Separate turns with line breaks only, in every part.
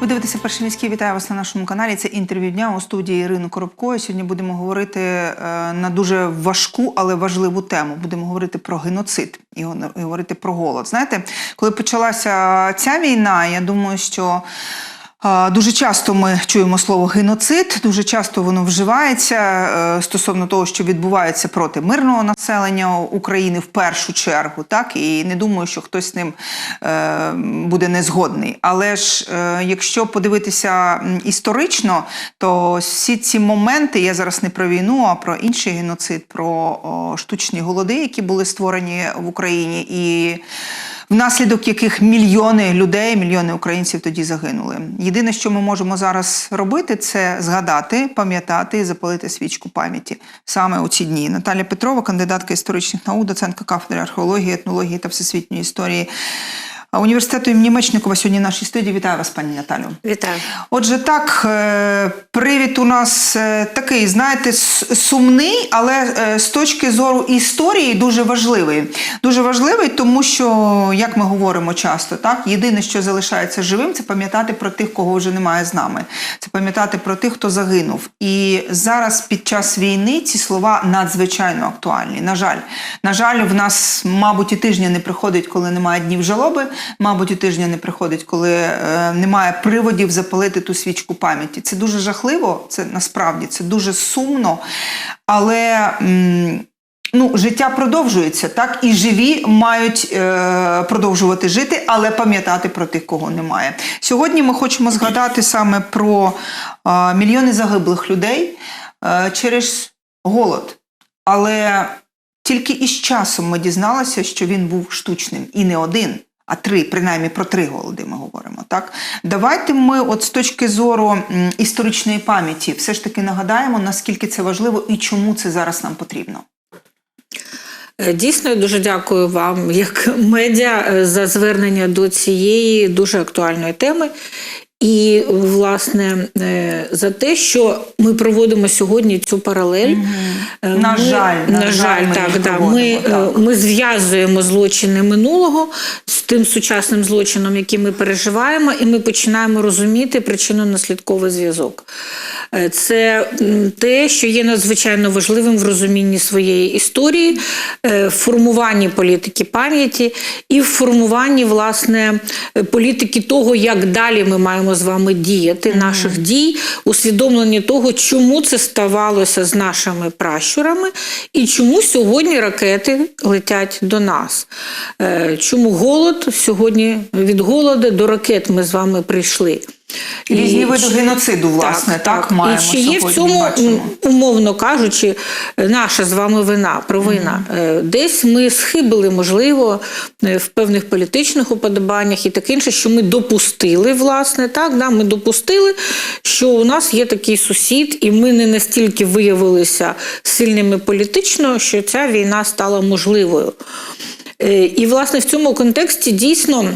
Ви дивитеся перший міський. Вітаю вас на нашому каналі. Це інтерв'ю дня у студії Ірини Коробкої. Сьогодні будемо говорити е, на дуже важку, але важливу тему. Будемо говорити про геноцид і говорити про голод. Знаєте, коли почалася ця війна, я думаю, що. Дуже часто ми чуємо слово геноцид, дуже часто воно вживається е, стосовно того, що відбувається проти мирного населення України в першу чергу, так і не думаю, що хтось з ним е, буде незгодний. Але ж е, якщо подивитися історично, то всі ці моменти я зараз не про війну, а про інший геноцид, про штучні голоди, які були створені в Україні, і внаслідок яких мільйони людей, мільйони українців тоді загинули. Єдине, що ми можемо зараз робити, це згадати, пам'ятати і запалити свічку пам'яті саме у ці дні. Наталя Петрова, кандидатка історичних наук, доцентка кафедри археології, етнології та всесвітньої історії університету імені Мечникова. Сьогодні в нашій студії. Вітаю вас, пані Наталю.
Вітаю.
Отже, так, е, привід у нас е, такий, знаєте, сумний, але е, з точки зору історії дуже важливий. Дуже важливий, тому що, як ми говоримо часто, так, єдине, що залишається живим, це пам'ятати про тих, кого вже немає з нами. Це пам'ятати про тих, хто загинув. І зараз під час війни ці слова надзвичайно актуальні. На жаль, на жаль, в нас, мабуть, і тижня не приходить, коли немає днів жалоби. Мабуть, і тижня не приходить, коли е, немає приводів запалити ту свічку пам'яті. Це дуже жахливо, це насправді це дуже сумно, але. м, Ну, життя продовжується, так і живі мають е, продовжувати жити, але пам'ятати про тих, кого немає. Сьогодні ми хочемо згадати саме про е, мільйони загиблих людей е, через голод. Але тільки із часом ми дізналися, що він був штучним і не один. А три, принаймні про три голоди ми говоримо. Так давайте ми, от з точки зору історичної пам'яті, все ж таки нагадаємо, наскільки це важливо і чому це зараз нам потрібно.
Е, Дійсно, дуже дякую вам, як медіа, е, за звернення до цієї дуже актуальної теми. І, власне, е, за те, що ми проводимо сьогодні цю паралель. Е,
На
ми-
жаль, на
на
жаль, ми
так, да. Ми, е,
так.
ми зв'язуємо злочини минулого з тим сучасним злочином, який ми переживаємо, і ми починаємо розуміти причинно-наслідковий зв'язок. Е, Це те, що є надзвичайно важливим в розумінні своєї історії, е, в формуванні політики пам'яті і в формуванні власне е, політики того, як далі ми маємо з вами діяти, наших дій, усвідомлення того, чому це ставалося з нашими пращурами, і чому сьогодні ракети летять до нас. Е, Чому голод сьогодні від голоду до ракет ми з вами прийшли.
Різні види
чи-
геноциду, власне, так, маємо
І чи є в цьому,
бачимо.
умовно кажучи, наша з вами вина, провина. Е, Десь ми схибили, можливо, е, в певних політичних уподобаннях і таке інше, що ми допустили, власне, так, да, ми допустили, що у нас є такий сусід, і ми не настільки виявилися сильними політично, що ця війна стала можливою. Е, І, власне, в цьому контексті дійсно.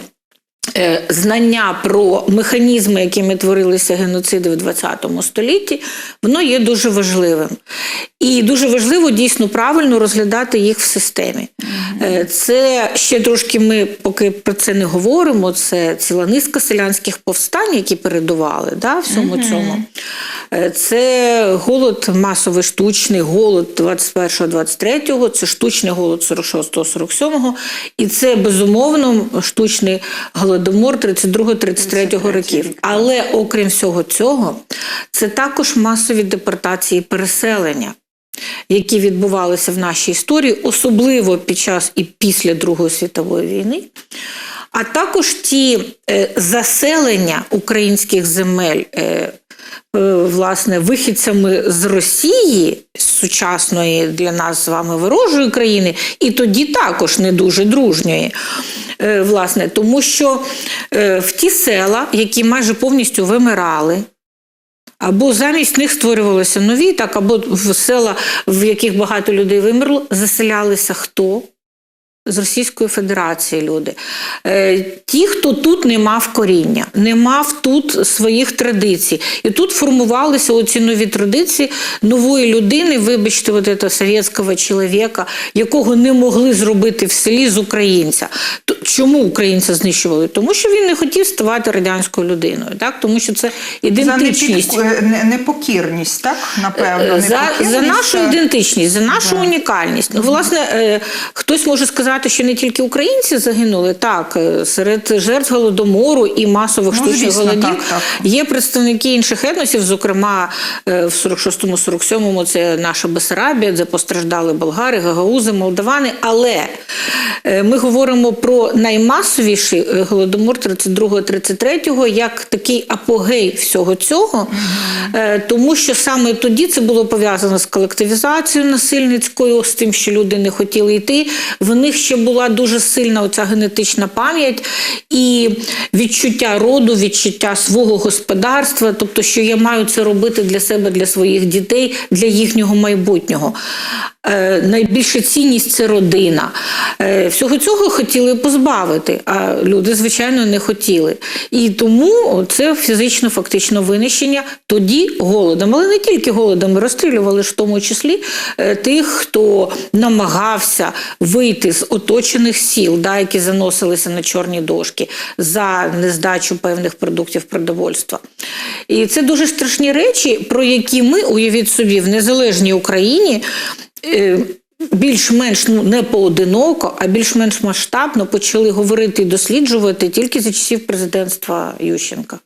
Е, Знання про механізми, якими творилися геноциди в ХХ столітті, воно є дуже важливим. І дуже важливо дійсно правильно розглядати їх в системі. Е, Це ще трошки ми поки про це не говоримо. Це ціла низка селянських повстань, які передували да, всьому цьому. Е, Це голод масовий штучний, голод 21-23, це штучний голод 46-47, і це безумовно штучний голодомор 32-33 років. Але окрім всього цього, це також масові депортації переселення. Які відбувалися в нашій історії, особливо під час і після Другої світової війни, а також ті е, заселення українських земель е, власне вихідцями з Росії, з сучасної для нас з вами ворожої країни, і тоді також не дуже дружньої. Е, Власне, тому що е, в ті села, які майже повністю вимирали, або замість них створювалися нові, так, або в села, в яких багато людей вимерло, заселялися хто? З Російської Федерації люди. Е, Ті, хто тут не мав коріння, не мав тут своїх традицій. І тут формувалися оці нові традиції нової людини, вибачте, от це совєтського чоловіка, якого не могли зробити в селі з українця. Чому українця знищували? Тому що він не хотів ставати радянською людиною, так? тому що це
За
ідентичність.
непідку- е, непокірність, так? Напевно,
Е, За, за нашу ідентичність, за нашу унікальність. Ну, власне, е, хтось може сказати, що не тільки українці загинули. Так, е, серед жертв голодомору і масових
Ну,
штучних голодів
так, так.
є представники інших етносів, зокрема е, в 46-47-му це наша Бесарабія, де постраждали болгари, гагаузи, молдавани. Але е, ми говоримо про наймасовіший голодомор 32-33 як такий апогей всього цього, тому що саме тоді це було пов'язано з колективізацією насильницькою, з тим, що люди не хотіли йти. В них ще була дуже сильна оця генетична пам'ять і відчуття роду, відчуття свого господарства, тобто, що я маю це робити для себе, для своїх дітей, для їхнього майбутнього. Е, найбільша цінність це родина. Е, всього цього хотіли позбавити, а люди, звичайно, не хотіли. І тому це фізично фактично винищення тоді голодом. Але не тільки голодом, розстрілювали ж в тому числі е, тих, хто намагався вийти з оточених сіл, да, які заносилися на чорні дошки за нездачу певних продуктів продовольства. І це дуже страшні речі, про які ми, уявіть собі, в незалежній Україні. е, Більш-менш ну не поодиноко, а більш-менш масштабно почали говорити і досліджувати тільки за часів президентства Ющенка.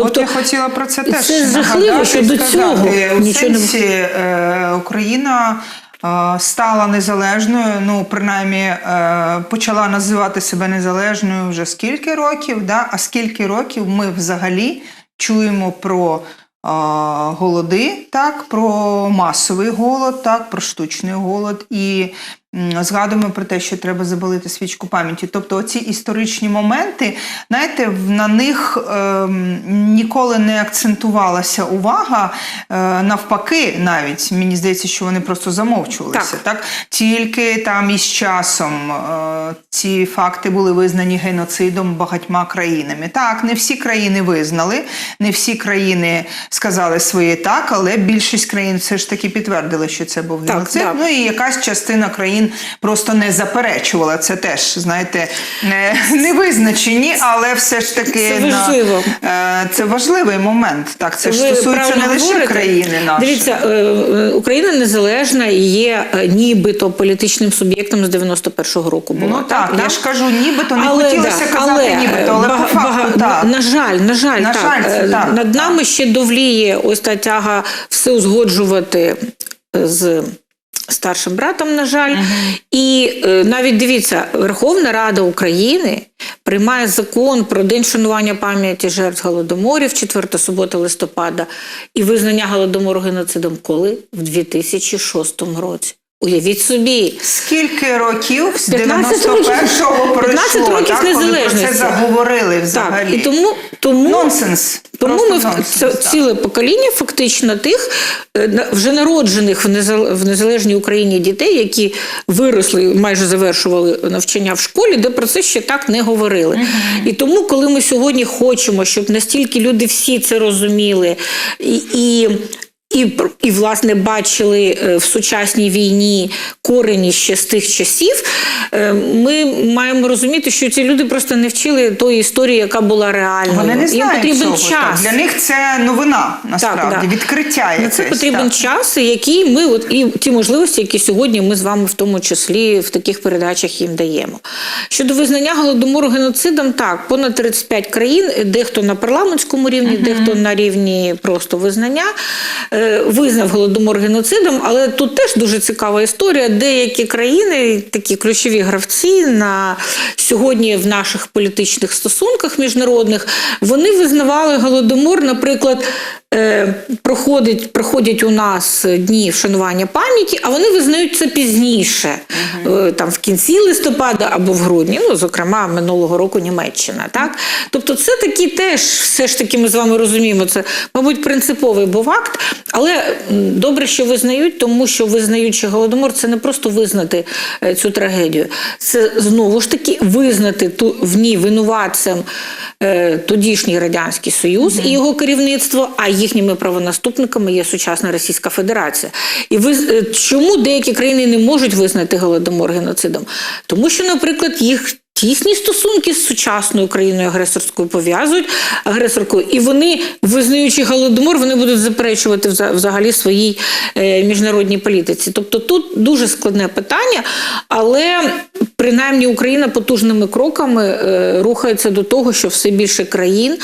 От я хотіла про це теж
це жахливо, що до цього
у
нічого не
сенсі е, Україна е, стала незалежною. Ну, принаймні, е, почала називати себе незалежною вже скільки років, да? а скільки років ми взагалі чуємо про. е, Голоди, так, про масовий голод, так, про штучний голод, і згадуємо про те, що треба забалити свічку пам'яті. Тобто, оці історичні моменти, знаєте, на них ем, ніколи не акцентувалася увага. Е, навпаки, навіть мені здається, що вони просто замовчувалися.
Так.
Так, тільки там із часом е, ці факти були визнані геноцидом багатьма країнами. Так, не всі країни визнали, не всі країни сказали своє так, але більшість країн все ж таки підтвердили, що це був
Так,
геноцид.
так.
Ну і якась частина країн просто не заперечувала. Це теж, знаєте, не, не визначені, але все ж таки
Це
на-
важливо.
е, це важливий момент. Так, це ж
Ви
стосується не лише
говорите.
країни нашої.
Дивіться, е, е, Україна незалежна і є нібито політичним суб'єктом з 91-го року. Була,
Ну так,
да?
я ж кажу, нібито не
Але,
хотілося
да,
казати
але,
нібито, але
бага-
по факту
бага-
так.
На жаль, на жаль,
На
так.
жаль, це
Е,
так,
Над
так.
нами ще довліє ось та тяга все узгоджувати з старшим братом, на жаль. І е, навіть дивіться, Верховна Рада України приймає закон про день шанування пам'яті жертв голодоморів 4 субота листопада і визнання голодомору геноцидом коли? В 2006 році. Уявіть собі.
Скільки років з
15
91-го пройшло,
15 років
так, коли про
незалежності.
це заговорили взагалі.
Так, і тому, тому
Нонсенс.
Тому
Просто
ми
нонсенс,
це ціле покоління фактично тих е, вже народжених в незалежній Україні дітей, які виросли, майже завершували навчання в школі, де про це ще так не говорили. І тому, коли ми сьогодні хочемо, щоб настільки люди всі це розуміли і. і і, і власне бачили е, в сучасній війні корені ще з тих часів. е, Ми маємо розуміти, що ці люди просто не вчили тої історії, яка була реальною.
Вони не
Їм
знають
потрібен
цього.
час.
Так. Для них це новина, насправді,
да.
відкриття
На
якесь.
це потрібен
так.
час, який ми от і ті можливості, які сьогодні ми з вами в тому числі в таких передачах їм даємо. Щодо визнання голодомору геноцидом, так понад 35 країн, дехто на парламентському рівні, дехто на рівні просто визнання. Визнав голодомор геноцидом, але тут теж дуже цікава історія. Деякі країни, такі ключові гравці на сьогодні в наших політичних стосунках міжнародних, вони визнавали голодомор, наприклад, е, проходить, проходять у нас дні вшанування пам'яті, а вони визнають це пізніше, е, там в кінці листопада або в грудні. Ну, зокрема, минулого року Німеччина. Так? Тобто, це такі теж, все ж таки, ми з вами розуміємо, це, мабуть, принциповий був акт, але добре, що визнають, тому що визнаючи голодомор, це не просто визнати е, цю трагедію, це знову ж таки визнати ту в ній винуватцем е, тодішній радянський союз і його керівництво, а їхніми правонаступниками є сучасна Російська Федерація. І ви е, чому деякі країни не можуть визнати голодомор геноцидом? Тому що, наприклад, їх тісні стосунки з сучасною країною агресорською пов'язують агресоркою, і вони, визнаючи голодомор, вони будуть заперечувати вза- взагалі своїй е, міжнародній політиці. Тобто тут дуже складне питання, але принаймні Україна потужними кроками е, рухається до того, що все більше країн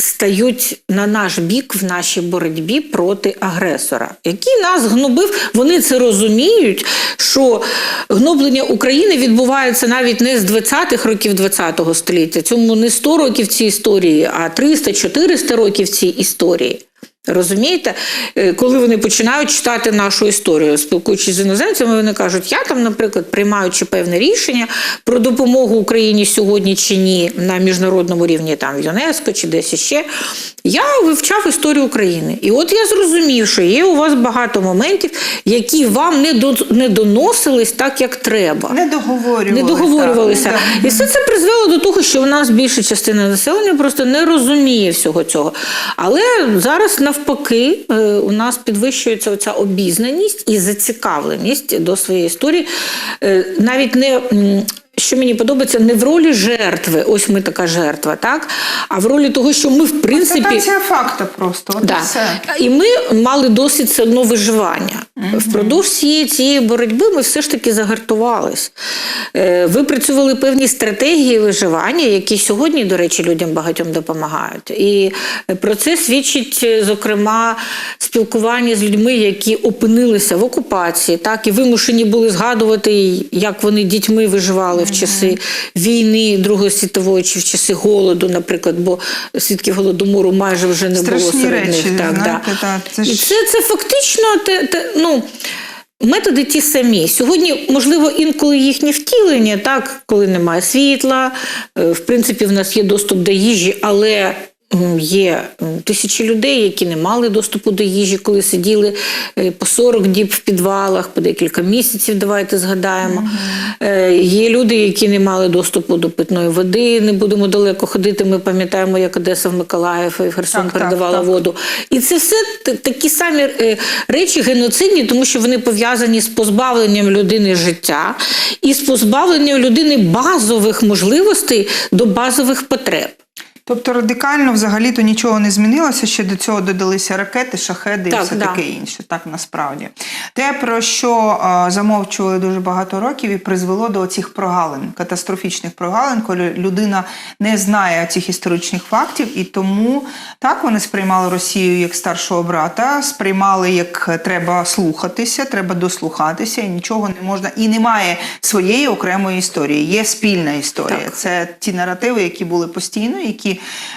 стають на наш бік в нашій боротьбі проти агресора, який нас гнобив. Вони це розуміють, що гноблення України відбувається навіть не з 20-х років 20-го століття. Цьому не 100 років цій історії, а 300-400 років цій історії. Розумієте, Е, коли вони починають читати нашу історію, спілкуючись з іноземцями, вони кажуть, я там, наприклад, приймаючи певне рішення про допомогу Україні сьогодні чи ні на міжнародному рівні, там в ЮНЕСКО чи десь іще, я вивчав історію України. І от я зрозумів, що є у вас багато моментів, які вам не, до, не доносились так, як треба.
Не договорювалися.
Не договорювалися.
Так.
І все це призвело до того, що в нас більша частина населення просто не розуміє всього цього. Але зараз навпаки е, у нас підвищується оця обізнаність і зацікавленість до своєї історії. Е, Навіть не. Що мені подобається, не в ролі жертви, ось ми така жертва, так? А в ролі того, що ми, в принципі,
Констатація факта просто. От і все.
І ми мали досвід все одно виживання. Впродовж цієї, цієї боротьби ми все ж таки загартувались. Е, Випрацювали певні стратегії виживання, які сьогодні, до речі, людям багатьом допомагають. І про це свідчить, е, зокрема, спілкування з людьми, які опинилися в окупації, так, і вимушені були згадувати, як вони дітьми виживали в часи війни Другої світової чи в часи голоду, наприклад, бо свідків голодомору майже вже не було серед
речі,
них. Так,
знаєте,
да.
так, це
І це, це фактично те, те, ну, методи ті самі. Сьогодні, можливо, інколи їхнє втілення, так, коли немає світла, е, в принципі, в нас є доступ до їжі, але. Є тисячі людей, які не мали доступу до їжі, коли сиділи е, по 40 діб в підвалах, по декілька місяців, давайте згадаємо. Е, Є люди, які не мали доступу до питної води, не будемо далеко ходити. Ми пам'ятаємо, як Одеса в Миколаїв і в Херсон
Так, так,
передавала
так.
воду. І це все такі самі е, речі геноцидні, тому що вони пов'язані з позбавленням людини життя і з позбавленням людини базових можливостей до базових потреб.
Тобто радикально взагалі-то нічого не змінилося. Ще до цього додалися ракети, шахеди і все
да.
таке інше. Так насправді. Те, про що е, замовчували дуже багато років, і призвело до цих прогалин, катастрофічних прогалин, коли людина не знає цих історичних фактів, і тому так вони сприймали Росію як старшого брата, сприймали як треба слухатися, треба дослухатися, і нічого не можна. І немає своєї окремої історії. Є спільна історія.
Так.
Це ті наративи, які були постійно, які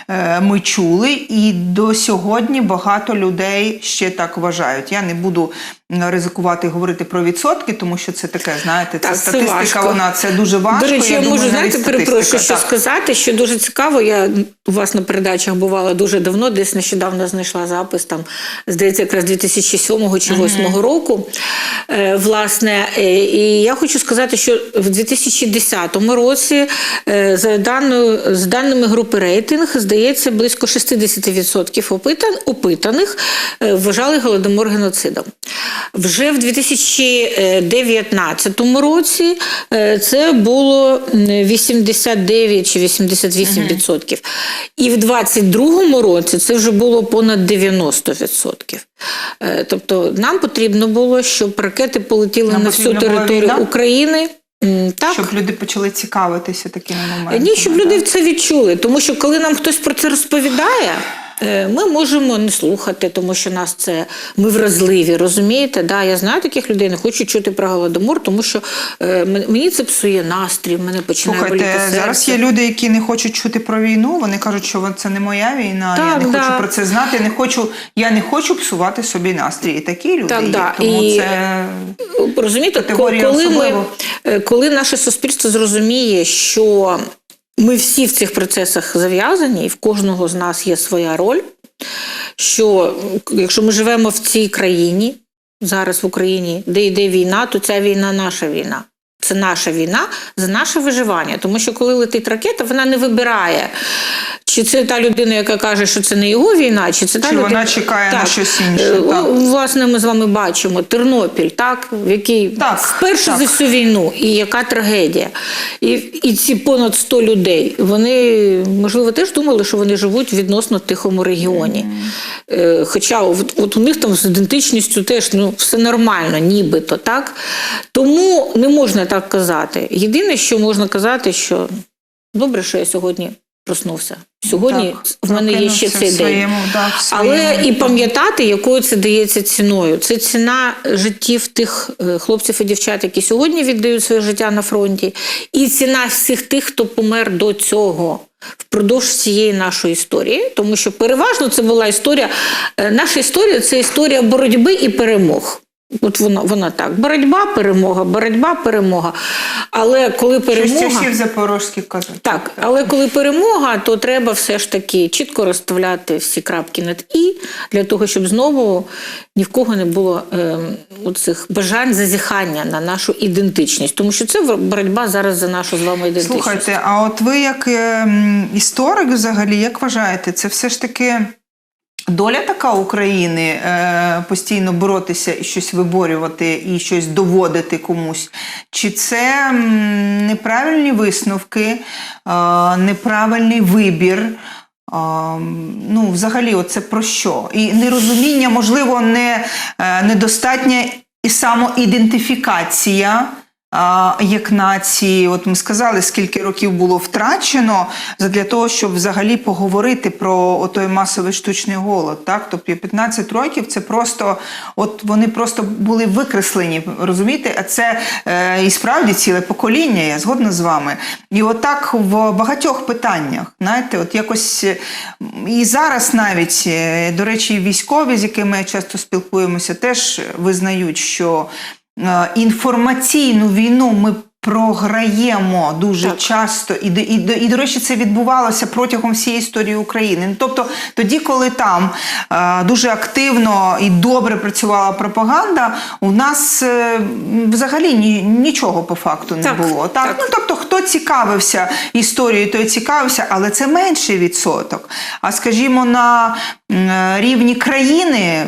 е, ми чули, і до сьогодні багато людей ще так вважають. Я не буду ризикувати говорити про відсотки, тому що це таке, знаєте, це
це
статистика.
важко.
вона це дуже важко.
До речі, я,
думаю,
можу знаєте, перепрошую, що
так.
сказати, що дуже цікаво. Я у вас на передачах бувала дуже давно, десь нещодавно знайшла запис там, здається, якраз 2007 чи 2008 року. Е, власне, е, і я хочу сказати, що в 2010 році, е, за даною з даними групи рейтинг, здається, близько 60% опитан, опитаних е, вважали голодомор геноцидом. Вже в 2019 році е, це було 89 чи 88%. відсотків. І в 2022 році це вже було понад 90%. Е, Тобто нам потрібно було, щоб ракети полетіли
Нам
на всю територію? України. Так.
Щоб люди почали цікавитися такими моментами.
Ні, щоб люди це відчули. Тому що коли нам хтось про це розповідає, ми можемо не слухати, тому що нас це ми вразливі, розумієте? Да, я знаю таких людей, не хочу чути про голодомор, тому що е, мені це псує настрій, мене починає боліти
Слухайте,
серце.
зараз є люди, які не хочуть чути про війну. Вони кажуть, що це не моя війна. я не
да.
хочу про це знати. Не хочу, я не хочу псувати собі настрій. І такі люди
Так,
є.
да.
Тому
І-
це
Розумієте, коли,
особливо.
е, коли наше суспільство зрозуміє, що ми всі в цих процесах зав'язані, і в кожного з нас є своя роль, що якщо ми живемо в цій країні, зараз в Україні, де йде війна, то ця війна наша війна. Це наша війна за наше виживання. Тому що коли летить ракета, вона не вибирає, чи це та людина, яка каже, що це не його війна, чи це та
Чи
людина.
вона чекає на щось інше,
Е,
так.
Власне, ми з вами бачимо Тернопіль, так, в який
Так,
вперше
так.
за всю війну, і яка трагедія. І, і ці понад 100 людей, вони, можливо, теж думали, що вони живуть в відносно тихому регіоні. Е, Хоча от, от у них там з ідентичністю теж ну, все нормально, нібито, так? Тому не можна так казати. Єдине, що можна казати, що добре, що я сьогодні проснувся. Сьогодні
Так,
в мене є ще цей
в
день.
своєму,
Але і пам'ятати, якою це дається ціною. Це ціна життів тих е, хлопців і дівчат, які сьогодні віддають своє життя на фронті, і ціна всіх тих, хто помер до цього. Впродовж цієї нашої історії, тому що переважно це була історія. е, Наша історія це історія боротьби і перемог. От вона, вона так: боротьба, перемога, боротьба, перемога. Але коли перемога.
часів запорозьких козаків.
Так, але коли перемога, то треба все ж таки чітко розставляти всі крапки над і для того, щоб знову ні в кого не було е, оцих бажань зазіхання на нашу ідентичність, тому що це боротьба зараз за нашу з вами ідентичність.
Слухайте, а от ви як е, історик взагалі, як вважаєте, це все ж таки доля така України е, постійно боротися і щось виборювати і щось доводити комусь? Чи це неправильні висновки, е, неправильний вибір? Ну, взагалі, це про що? І нерозуміння, можливо, не, е, недостатня і самоідентифікація як нації. От ми сказали, скільки років було втрачено для того, щоб взагалі поговорити про той масовий штучний голод. Так? Тобто 15 років це просто, от вони просто були викреслені, розумієте? А це е, і справді ціле покоління, я згодна з вами. І отак в багатьох питаннях, знаєте, от якось е, і зараз навіть, е, до речі, військові, з якими часто спілкуємося, теж визнають, що інформаційну війну ми програємо дуже
Так.
часто, і, до- і, і, до речі, це відбувалося протягом всієї історії України. Ну, Тобто, тоді, коли там е, дуже активно і добре працювала пропаганда, у нас е, взагалі ні, нічого по факту не
Так,
було. Так?
так.
Ну, тобто, хто цікавився історією, той цікавився, але це менший відсоток. А скажімо, на рівні країни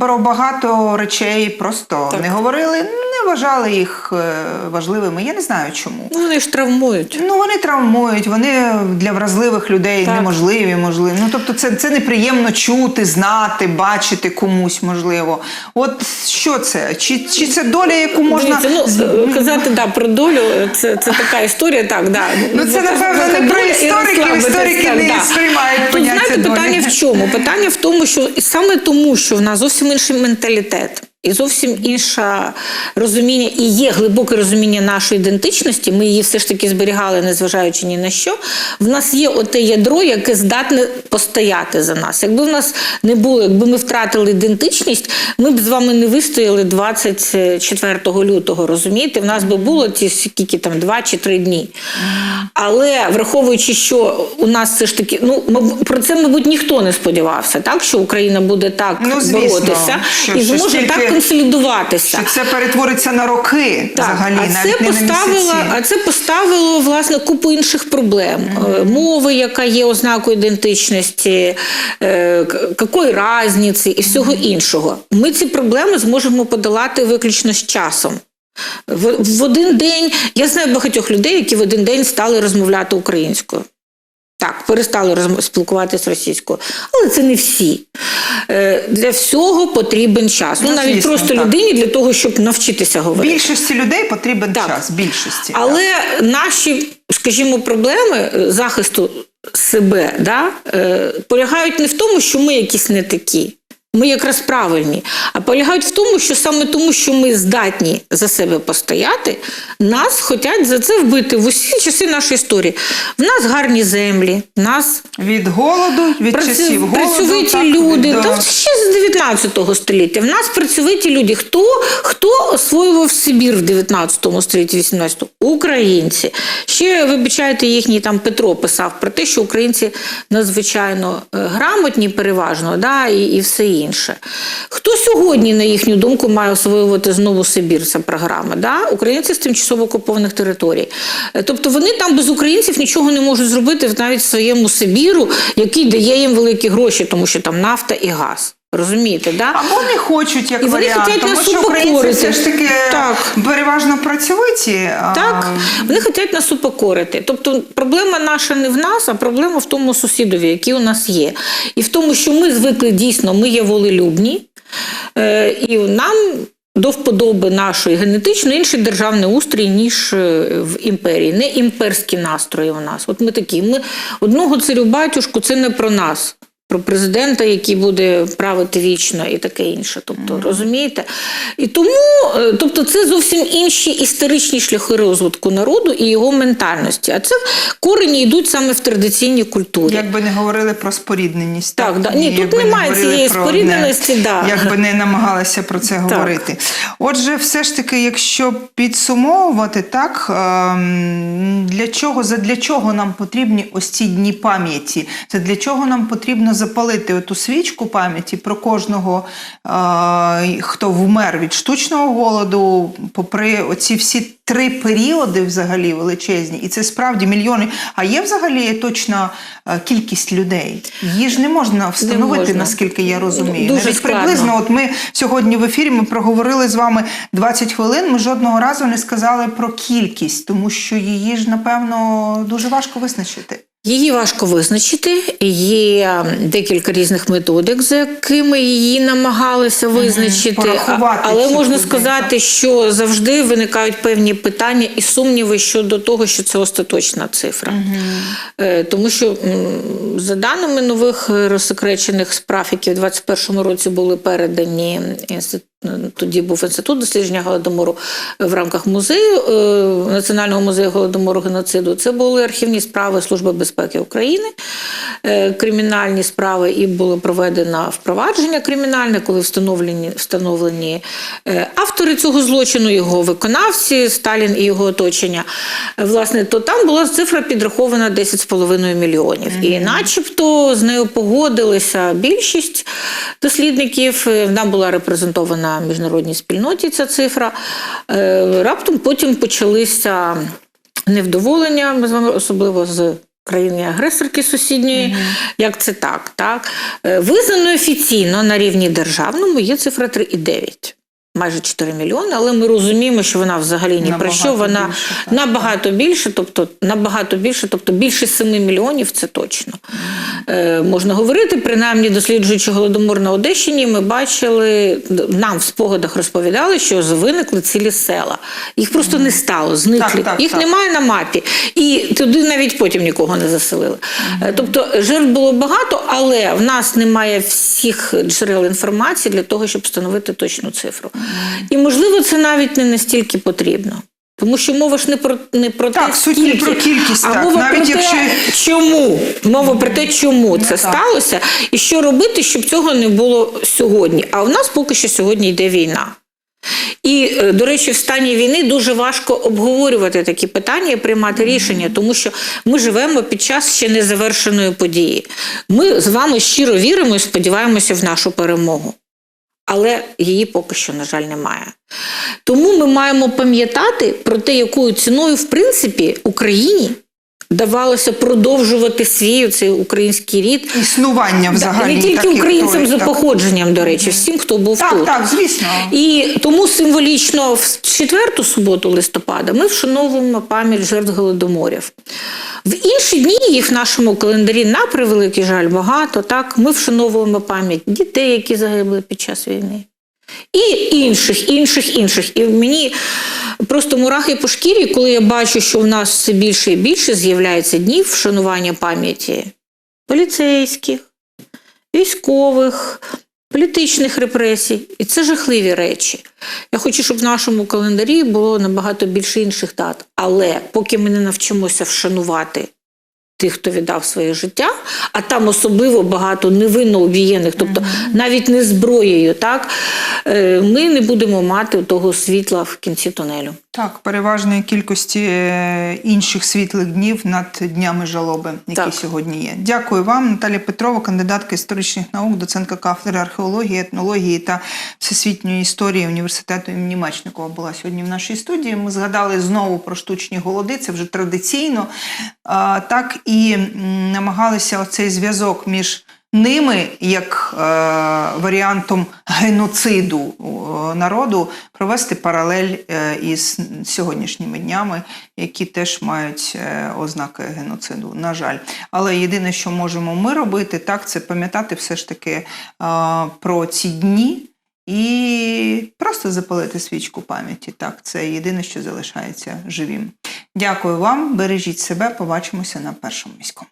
про багато речей просто
Так.
не говорили, не вважали їх е, важливими. Я не знаю чому.
Ну, вони ж травмують.
Ну, вони травмують, вони для вразливих людей
Так.
неможливі, можливо. Ну, тобто, це, це неприємно чути, знати, бачити комусь, можливо. От що це? Чи, чи це доля, яку можна.
Дивіться, ну, е, казати да, про долю, е, це, це така історія, так, да.
Ну, це, напевно, не про істориків. Історики
так,
не
да.
сприймають
Тут,
поняття
знаєте,
долі.
питання в чому? Питання в тому, що саме тому, що в нас зовсім інший менталітет. І зовсім інше розуміння, і є глибоке розуміння нашої ідентичності. Ми її все ж таки зберігали, незважаючи ні на що. В нас є оте ядро, яке здатне постояти за нас. Якби в нас не було, якби ми втратили ідентичність, ми б з вами не вистояли 24 лютого. Розумієте, в нас би було ті скільки там два чи три дні. Але враховуючи, що у нас все ж таки, ну про це, мабуть, ніхто не сподівався, так що Україна буде так
Ну, звісно,
боротися
що-
і зможе так консолідуватися.
Що це перетвориться на роки
Так,
взагалі,
а
навіть
це
не на
поставило, а це поставило власне купу інших проблем. Е, Мови, яка є ознакою ідентичності, е, якої різниці і всього іншого. Ми ці проблеми зможемо подолати виключно з часом. В, в один день я знаю багатьох людей, які в один день стали розмовляти українською. Так, перестали спілкуватися російською, але це не всі. Е, Для всього потрібен час. Ну,
Ну,
навіть
звісно,
просто
так.
людині для того, щоб навчитися говорити.
Більшості людей потрібен
Так.
час. Більшості.
Але наші, скажімо, проблеми е, захисту себе да, е, полягають не в тому, що ми якісь не такі. Ми якраз правильні, а полягають в тому, що саме тому, що ми здатні за себе постояти, нас хочуть за це вбити в усі часи нашої історії. В нас гарні землі, в нас
Від голоду, від
Праці-
часів голоду.
працьовиті
так,
люди.
від,
Та ще з 19 століття. В нас працьовиті люди. Хто, хто освоював Сибір в 19 столітті, 18 Українці. Ще, вибачайте, їхній там Петро писав про те, що українці надзвичайно е, грамотні переважно, да, і, і все інше. Інше. Хто сьогодні, на їхню думку, має освоювати знову Сибір, ця програма? Да? Українці з тимчасово окупованих територій. Е, Тобто вони там без українців нічого не можуть зробити навіть в своєму Сибіру, який дає їм великі гроші, тому що там нафта і газ. Розумієте, да?
Або не хочуть як
І вони
варіант,
хотять
тому
нас
що українці все ж таки
Так.
переважно працьовиті.
Так, вони хочуть нас упокорити. Тобто проблема наша не в нас, а проблема в тому сусідові, який у нас є. І в тому, що ми звикли дійсно, ми є волелюбні, е, і нам до вподоби нашої генетично інший державний устрій, ніж е, в імперії. Не імперські настрої у нас. От ми такі. Ми одного царю батюшку це не про нас. Про президента, який буде правити вічно, і таке інше. Тобто, розумієте? І тому, е, тобто, це зовсім інші історичні шляхи розвитку народу і його ментальності. А це корені йдуть саме в традиційній культурі.
Як би не говорили про спорідненість.
Так, да. Ні, тут
якби не
немає
говорили
цієї спорідненості, да.
Як би не намагалися про це говорити. Отже, все ж таки, якщо підсумовувати, так, ем, для чого, задля чого нам потрібні ось ці дні пам'яті? Задля чого нам потрібно запалити оту свічку пам'яті про кожного, хто вмер від штучного голоду, попри оці всі три періоди взагалі величезні, і це справді мільйони. А є взагалі точна кількість людей? Її ж не можна встановити,
можна.
наскільки я розумію.
Дуже
Навіть
складно.
приблизно, от ми сьогодні в ефірі ми проговорили з вами 20 хвилин. Ми жодного разу не сказали про кількість, тому що її ж напевно дуже важко визначити.
Її важко визначити. Є декілька різних методик, за якими її намагалися визначити.
порахувати
Але можна сказати, що завжди виникають певні питання і сумніви щодо того, що це остаточна цифра. Е, Тому що за даними нових розсекречених справ, які в 2021 році були передані. Тоді був інститут дослідження голодомору в рамках музею е, Національного музею голодомору геноциду. Це були архівні справи Служби безпеки України, е, кримінальні справи, і було проведено впровадження кримінальне, коли встановлені, встановлені е, автори цього злочину, його виконавці, Сталін і його оточення. Е, Власне, то там була цифра підрахована 10,5 мільйонів. І начебто з нею погодилися більшість дослідників. Е, Вона була репрезентована в міжнародній спільноті ця цифра. Е, Раптом потім почалися невдоволення, ми з вами особливо з країни-агресорки сусідньої, як це так. так? Е, Визнано офіційно на рівні державному є цифра 3,9. Майже 4 мільйони, але ми розуміємо, що вона взагалі ні про що. Вона
більше,
набагато більше, тобто набагато більше, тобто більше 7 мільйонів це точно. Е, можна говорити, принаймні досліджуючи голодомор на Одещині, ми бачили, нам в спогадах розповідали, що виникли цілі села. Їх просто не стало, зникли.
Так, так,
Їх
так.
немає на мапі. І туди навіть потім нікого не заселили. Е, Тобто жертв було багато, але в нас немає всіх джерел інформації для того, щоб встановити точну цифру. І можливо, це навіть не настільки потрібно. Тому що мова ж не про не про
Так,
те,
суть не
скільки,
про кількість,
а
так.
мова
Навіть
про
якщо-
чому мова про те, чому це
так.
сталося, і що робити, щоб цього не було сьогодні. А в нас поки що сьогодні йде війна. І, е, до речі, в стані війни дуже важко обговорювати такі питання і приймати рішення, тому що ми живемо під час ще незавершеної події. Ми з вами щиро віримо і сподіваємося в нашу перемогу. Але її поки що, на жаль, немає. Тому ми маємо пам'ятати про те, якою ціною, в принципі, Україні давалося продовжувати свій цей український рід.
Існування взагалі.
не тільки українцям за походженням, до речі, всім, хто був
Так,
тут.
так, звісно.
І тому символічно в четверту суботу листопада ми вшановуємо пам'ять жертв голодоморів. В інші дні їх в нашому календарі на превеликий жаль багато. Так, ми вшановуємо пам'ять дітей, які загибли під час війни. І інших, інших, інших. І мені просто мурахи по шкірі, коли я бачу, що в нас все більше і більше з'являється днів вшанування пам'яті поліцейських, військових, політичних репресій. І це жахливі речі. Я хочу, щоб в нашому календарі було набагато більше інших дат. Але поки ми не навчимося вшанувати тих, хто віддав своє життя, а там особливо багато невинно обієних, тобто навіть не зброєю, так, е, ми не будемо мати того світла в кінці тунелю.
Так, переважної кількості е, інших світлих днів над днями жалоби, які
Так.
сьогодні є. Дякую вам, Наталія Петрова, кандидатка історичних наук, доцентка кафедри археології, етнології та всесвітньої історії університету імені Мечникова була сьогодні в нашій студії. Ми згадали знову про штучні голоди, це вже традиційно. Так і намагалися оцей зв'язок між ними, як е, варіантом геноциду е, народу, провести паралель е, із сьогоднішніми днями, які теж мають е, ознаки геноциду. На жаль, але єдине, що можемо ми робити, так це пам'ятати все ж таки е, про ці дні. І просто запалити свічку пам'яті. Так, це єдине, що залишається живим. Дякую вам, бережіть себе, побачимося на першому міському.